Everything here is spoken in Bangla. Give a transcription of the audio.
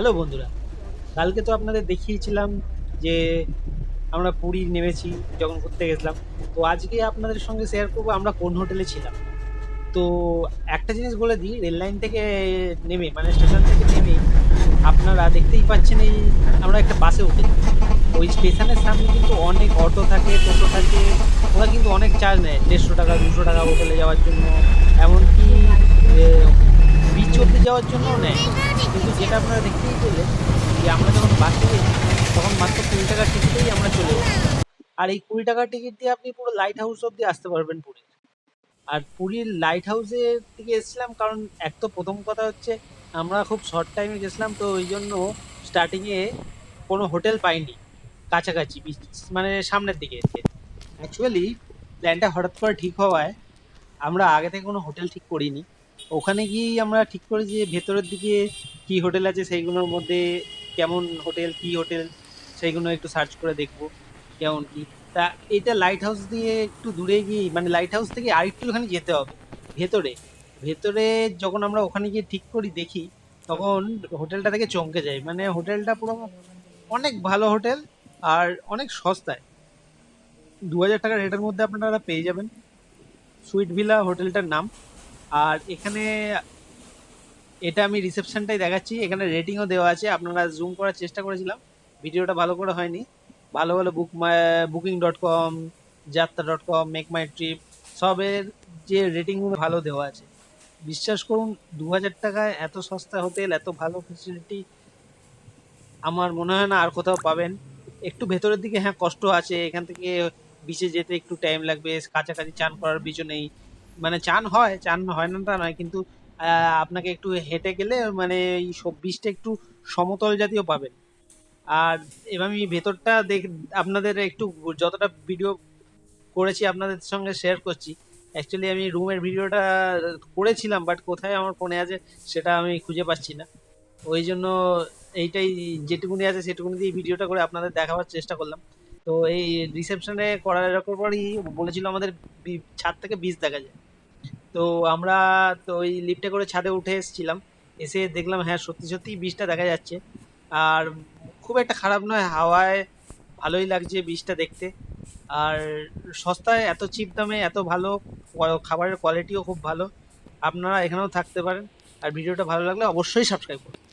হ্যালো বন্ধুরা, কালকে তো আপনাদের দেখিয়েছিলাম যে আমরা পুরী নেমেছি যখন ঘুরতে গেছিলাম। তো আজকে আপনাদের সঙ্গে শেয়ার করব, আমরা কোন হোটেলে ছিলাম। তো একটা জিনিস বলে দিই, রেল লাইন থেকে নেমে মানে স্টেশন থেকে নেমে আপনারা দেখতেই পাচ্ছেন এই, আমরা একটা বাসে উঠে ওই স্টেশনের সামনে কিন্তু অনেক অটো থাকে, টোটো থাকে, ওরা কিন্তু অনেক চার্জ নেয়। দেড়শো টাকা, দুশো টাকা হোটেলে যাওয়ার জন্য। এমনকি বিচ অব্দি যাওয়ার জন্যও নেয়। যেটা আপনারা দেখতেই পেলেন যে আমরা যখন বাসে গেছি, তখন মাত্র কুড়ি টাকার টিকিটেই আমরা চলে যাই আর এই কুড়ি টাকার টিকিট দিয়ে আপনি পুরো লাইট হাউস অব্দি আসতে পারবেন পুরীর। আর পুরীর লাইট হাউসের দিকে এসেছিলাম কারণ এক তো প্রথম কথা হচ্ছে, আমরা খুব শর্ট টাইমে গেছিলাম, তো ওই জন্য স্টার্টিংয়ে কোনো হোটেল পাইনি। কাছাকাছি মানে সামনের দিকে এসে। অ্যাকচুয়ালি প্ল্যানটা হঠাৎ করে ঠিক হওয়ায় আমরা আগে থেকে কোনো হোটেল ঠিক করিনি। ওখানে গিয়েই আমরা ঠিক করি যে ভেতরের দিকে কি হোটেল আছে সেইগুলোর মধ্যে কেমন হোটেল, কি হোটেল, সেইগুলো একটু সার্চ করে দেখব, কেমন কি। তা এটা লাইট হাউস দিয়ে একটু দূরে গিয়ে মানে লাইট হাউস থেকে আরেকটুখানি যেতে হবে, ভেতরে। ভেতরে যখন আমরা ওখানে গিয়ে ঠিক করি, দেখি, তখন হোটেলটা থেকে চমকে যায়। মানে হোটেলটা পুরো অনেক ভালো হোটেল আর অনেক সস্তায়। দু হাজার টাকা রেটের মধ্যে আপনারা পেয়ে যাবেন। সুইট ভিলা হোটেলটার নাম। আর এখানে এটা আমি রিসেপশনটাই দেখাচ্ছি। এখানে রেটিংও দেওয়া আছে। আপনারা জুম করার চেষ্টা করেছিলাম। ভিডিওটা ভালো করে হয়নি। ভালো ভালো বুক booking dot com Yatra dot com make my trip সবের যে রেটিংগুলো ভালো দেওয়া আছে। বিশ্বাস করুন দু হাজার টাকায় এত সস্তা হোটেল, এত ভালো ফেসিলিটি আমার মনে হয় না আর কোথাও পাবেন। একটু ভেতরের দিকে হ্যাঁ কষ্ট আছে। এখান থেকে বিচে যেতে একটু টাইম লাগবে। কাছাকাছি চান করার বিচও নেই। মানে চান হয় চান হয় না তা নয়, কিন্তু আপনাকে একটু হেঁটে গেলে মানে এই বীজটা একটু সমতল জাতীয় পাবেন। আর এবার আমি ভেতরটা দেখ, আপনাদের একটু যতটা ভিডিও করেছি আপনাদের সঙ্গে শেয়ার করছি। অ্যাকচুয়ালি আমি রুমের ভিডিওটা করেছিলাম বাট কোথায় আমার ফোনে আছে সেটা আমি খুঁজে পাচ্ছি না। ওই জন্য এইটাই যেটুকুনি আছে সেটুকুনি দিয়ে ভিডিওটা করে আপনাদের দেখাবার চেষ্টা করলাম। তো এই রিসেপশনে করার পরই বলেছিল আমাদের ছাদ থেকে বীজ দেখা যায়। তো আমরা তো ওই লিফটে করে ছাদে উঠে এসেছিলাম। এসে দেখলাম হ্যাঁ সত্যি সত্যি বীজটা দেখা যাচ্ছে। আর খুব একটা খারাপ নয়, হাওয়ায় ভালোই লাগছে বীজটা দেখতে। আর সস্তায় এত চিপ দামে এত ভালো খাবারের কোয়ালিটিও খুব ভালো। আপনারা এখানেও থাকতে পারেন। আর ভিডিওটা ভালো লাগলে অবশ্যই সাবস্ক্রাইব করুন।